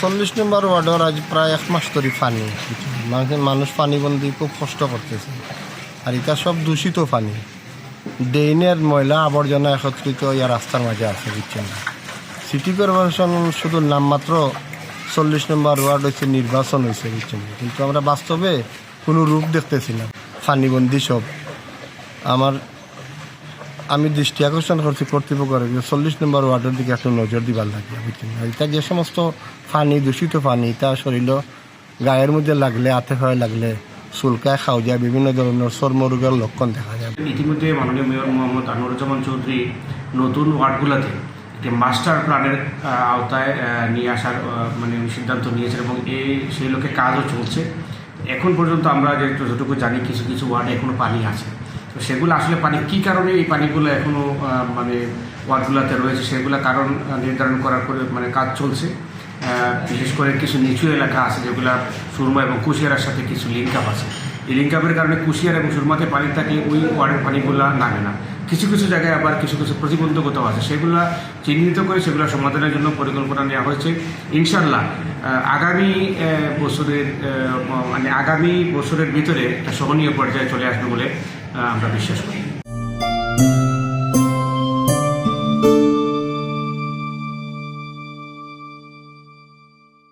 চল্লিশ নম্বর ওয়ার্ডের আজ প্রায় এক মাস ধরে পানি। মানুষ মানুষ পানিবন্দি খুব কষ্ট করতেছে। আর এটা সব দূষিত পানি। ড্রেনের ময়লা আবর্জনা একত্রিত ইয়া রাস্তার মাঝে আছে বুঝছেন। সিটি কর্পোরেশন শুধু নামমাত্র চল্লিশ নম্বর ওয়ার্ড হচ্ছে নির্বাচন হয়েছে বুঝছেন? কিন্তু আমরা বাস্তবে কোনো রূপ দেখতেছি না। পানিবন্দি সব। আমার আমি দৃষ্টি আকর্ষণ করছি কর্তৃপক্ষের যে চল্লিশ নম্বর ওয়ার্ডের দিকে একটু নজর দিবার লাগে এটা যে সমস্ত পানি দূষিত পানি তা শরীর গায়ের মধ্যে লাগলে হাতে হয় লাগলে, চুলকায় খাও যায় বিভিন্ন ধরনের চর্মরোগের লক্ষণ দেখা যায়। ইতিমধ্যে মাননীয় মেয়র মোহাম্মদ আনোয়ারুজ্জামান চৌধুরী নতুন ওয়ার্ডগুলোতে একটি মাস্টার প্ল্যানের আওতায় নিয়ে আসার মানে সিদ্ধান্ত নিয়েছেন এবং এই সেই লোকে কাজও চলছে। এখন পর্যন্ত আমরা যে যতটুকু জানি, কিছু কিছু ওয়ার্ডে এখনও পানি আছে। তো সেগুলো আসলে পানি, কী কারণে এই পানিগুলো এখনও মানে ওয়ার্ডগুলোতে রয়েছে সেগুলো কারণ নির্ধারণ করার করে মানে কাজ চলছে। বিশেষ করে কিছু নিচু এলাকা আছে যেগুলো সুরমা এবং কুশিয়ারার সাথে কিছু লিঙ্ক আপ আছে। এই লিঙ্ক আপের কারণে কুশিয়ার এবং সুরমাতে পানি থাকলে ওই ওয়ার্ডের পানিগুলো নামে না। কিছু কিছু জায়গায় আবার কিছু কিছু প্রতিবন্ধকতাও আছে। সেগুলো চিহ্নিত করে সেগুলো সমাধানের জন্য পরিকল্পনা নেওয়া হয়েছে। ইনশাল্লাহ আগামী বছরের মানে আগামী বছরের ভিতরে একটা সহনীয় পর্যায়ে চলে আসবে বলে আমরা বিশ্বাস করি।